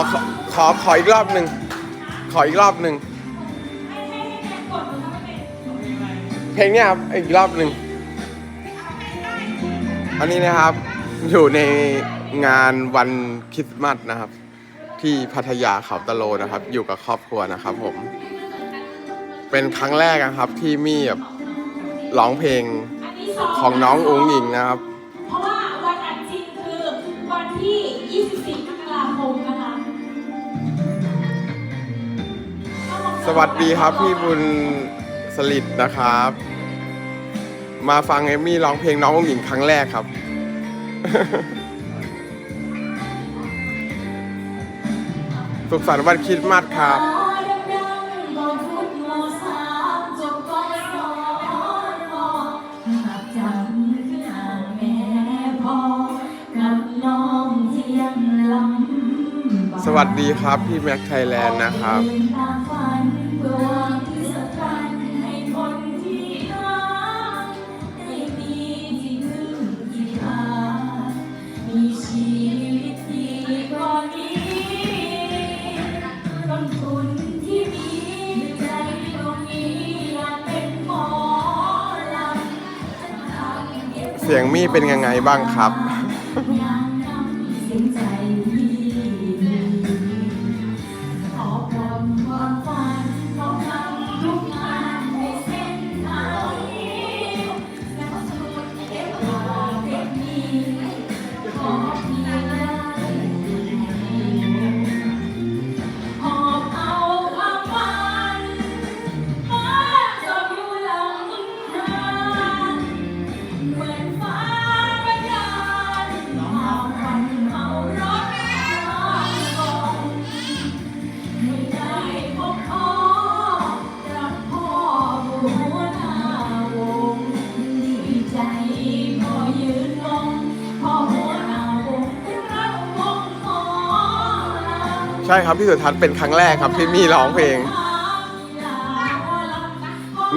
ขอขอขออีกรอบหนึ่งขออีกรอบหนึ่งเพลงเนี้ยครับอีกรอบหนึ่งอันนี้นะครับอยู่ในงานวันคริสต์มาสนะครับ ที่พัทยาเขาตะโลนะครับ อยู่กับครอบครัวนะครับ ผม เป็นครั้งแรกนะครับที่มีแบบร้องเพลงของน้องอุ้งอิงนะครับ เพราะว่าวันอันจริงคือวันที่ 24มกราคมนะคะ วัสดีครับพี่บุญสลิดนะครับ มาฟังเอมมี่ร้องเพลงน้องอุ้งอิงครั้งแรกครับ สุขสันต์วันคริสต์มาสครับ สวัสดีครับ พี่แม็กไทยแลนด์นะครับ ยงมี่เป็นยังไงบ้างครับ หัวหน้าวงดีใจพอยืนลงพ่อหัวหน้าวงรักวงหมอลำ ใช่ครับพี่สุทัศน์เป็นครั้งแรกครับที่มีร้องเพลง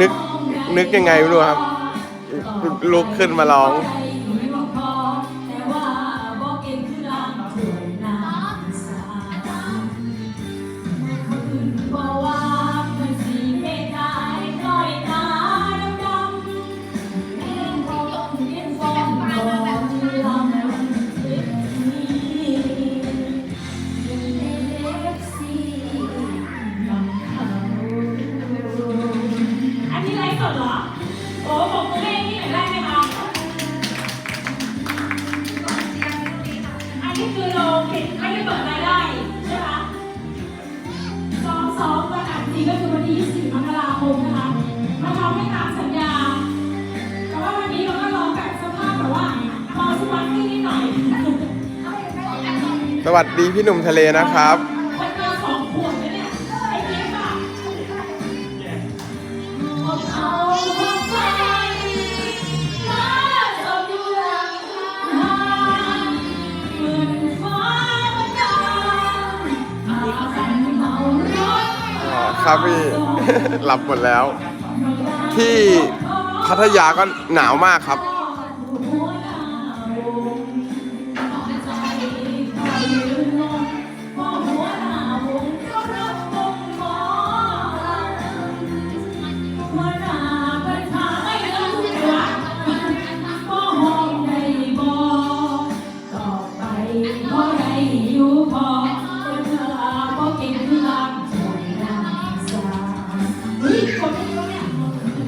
นึกนึกยังไงไม่รู้ครับลุกขึ้นมาร้อง วันที่ 24 มกราคมนะคะเราทำให้ตามสัญญา แต่ว่าวันนี้เราก็ลองแบบสภาพแบบว่าพอสวัสดีนิดหน่อย สวัสดีพี่หนุ่มทะเลนะครับ ครับพี่หลับหมดแล้ว ที่พัทยาก็หนาวมากครับ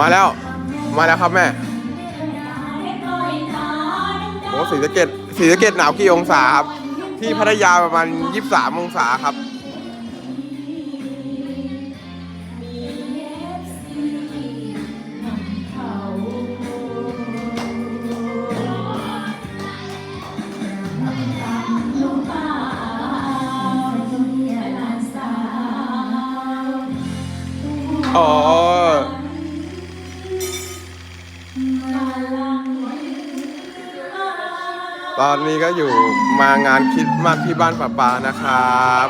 มาแล้ว มาแล้วครับแม่โอ้สีสะเก็ดสีสะเก็ดหนาวกี่องศาครับ ที่พัทยาประมาณ 23 องศาครับ ตอนนี้ก็อยู่มางานคิดมากที่บ้านป่าปานะครับ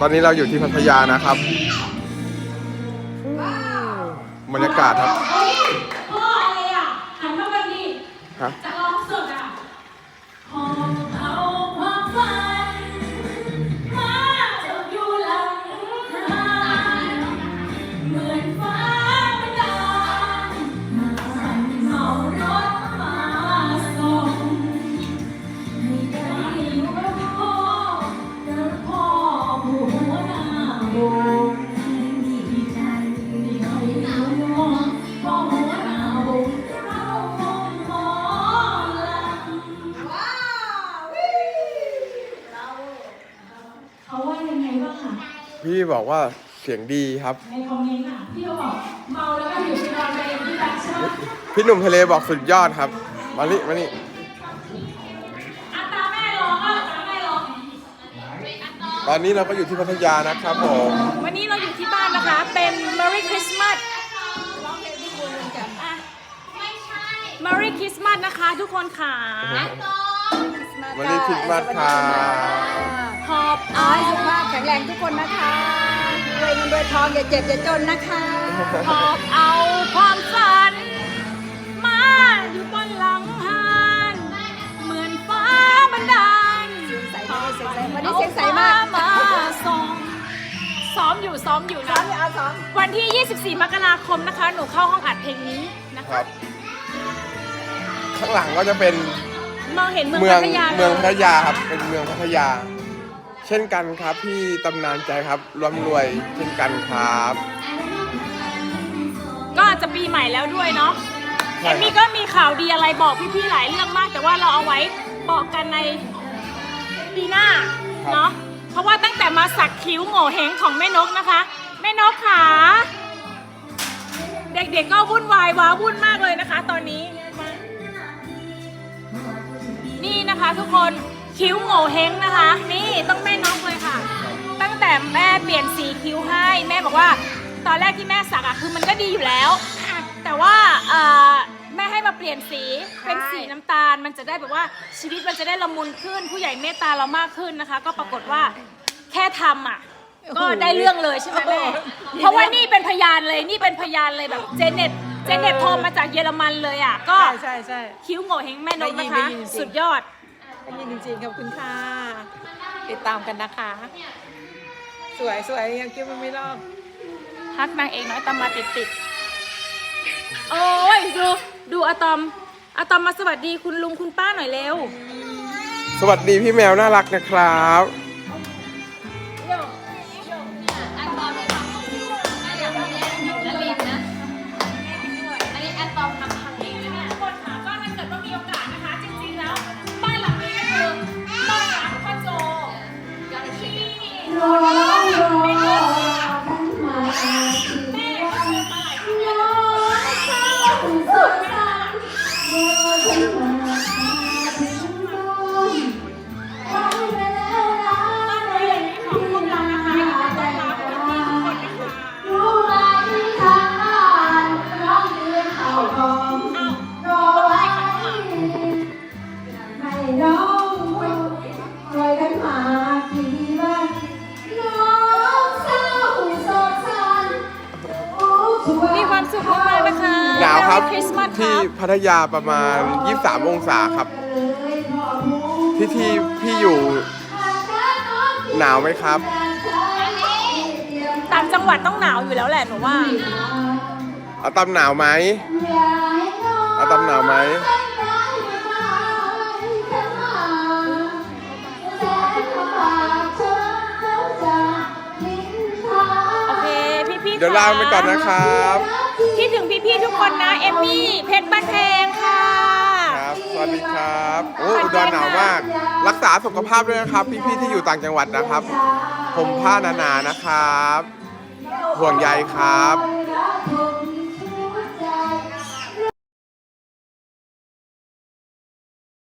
ตอนนี้เราอยู่ที่พัทยานะครับ บรรยากาศครับฮะ บอกว่าเสียงดีครับ ในคอมเมนต์อะพี่เขาบอกเมาแล้วก็อยู่ที่นอนไปเองที่บ้านใช่ไหมพี่หนุ่มทะเลบอกสุดยอดครับ มานี่มานี่อะตาแม่ร้องอะตาแม่ร้องตอนนี้เราก็อยู่ที่พัทยานะครับผมวันนี้เราอยู่ที่บ้านนะคะ เป็น Merry Christmas ร้องเพลงที่คุณลุงจำอะ Merry Christmas นะคะทุกคนค่ะ มานี่คริสต์มาสครับขอบขอให้สุขภาพแข็งแรงทุกคนนะคะรวยเงินรวยทองอย่าเจ็บอย่าจนนะคะขอบเอาความฝัน มาอยู่บนหลังหานเหมือนฟ้าบันดาลใส่มากเสียงใสวันนี้เสียงใสมากเอฟ้มาส่งซ้อมอยู่ซ้อมอยู่ซ้อนะมไม่เอาซ้อมวันที่ 24 มกราคมนะคะ หนูเข้าห้องอัดเพลงนี้นะคคะ รับ ข้างหลังก็จะเป็น มองเห็นเมืองเมืองพัทยาเมืองพัทลยาครับเป็นเมืองพัทยา เช่นกันครับพี่ตำนานใจครับร่ำรวยเช่นกันครับก็จะปีใหม่แล้วด้วยเนาะใช่เอมมี่ก็มีข่าวดีอะไรบอกพี่ๆหลายเรื่องมาก แต่ว่าเราเอาไว้บอกกันในปีหน้าเนาะเพราะว่าตั้งแต่มาสักคิ้วโง่เฮงของแม่นกนะคะ แม่นกขาเด็กๆก็วุ่นวายว้าวุ่นมากเลยนะคะ ตอนนี้มา นี่นะคะ ทุกคนคิ้วโง่เฮงนะคะ นี่ต้องแม่นกเลยค่ะ ตั้งแต่แม่เปลี่ยนสีคิ้วให้แม่บอกว่า ตอนแรกที่แม่สักอะคือมันก็ดีอยู่แล้ว แต่ว่าเอ่อแม่ให้มาเปลี่ยนสีเป็นสีน้ำตาล มันจะได้แบบว่าชีวิตมันจะได้ละมุนขึ้น ผู้ใหญ่เมตตาเรามากขึ้นนะคะ ก็ปรากฏว่าแค่ทำอะก็ได้เรื่องเลยใช่ไหมแม่เพราะว่านี่เป็นพยานเลยนี่เป็นพยานเลยแบบเจเน็ต เจเน็ตโทรมาจากเยอรมันเลยอะ ก็ใช่ใช่ใช่คิ้วโง่เฮงแม่นกได้ยินะนได้คะยินจริงสุดยอดขอบคุณจริงๆขอบคุณค่ะ ติดตามกันนะคะ สวยสวยยังกิ้วมันไม่รอบฮักนางเอกน้อยตามมาติดติดๆโอ้ยดูดูอะตอมอะตอมมาสวัสดีคุณลุงคุณป้าหน่อยเร็ว สวัสดีพี่แมวน่ารักนะครับ ครับคริสต์มาสคที่รับพัทยาประมาณ 23 องศาครับ ที่ที่พี่อยู่หนาวไหมครับ ต่างจังหวัดต้องหนาวอยู่แล้วแหละหนูว่า เอาตำหนาวไหมเอาตำหนาวไหม โอเค พี่ๆเดี๋ยวลาไปก่อนนะครับคิดถึง พี่ๆทุกคนนะ เอมมี่เพชรบ้านแพงค่ะ ครับ สวัสดีครับ โอ้อุดรหนาวมาก รักษาสุขภาพด้วยนะครับ พี่ๆที่อยู่ต่างจังหวัดนะครับ ผมผ้าหนาๆนะครับ ห่วงใยครับ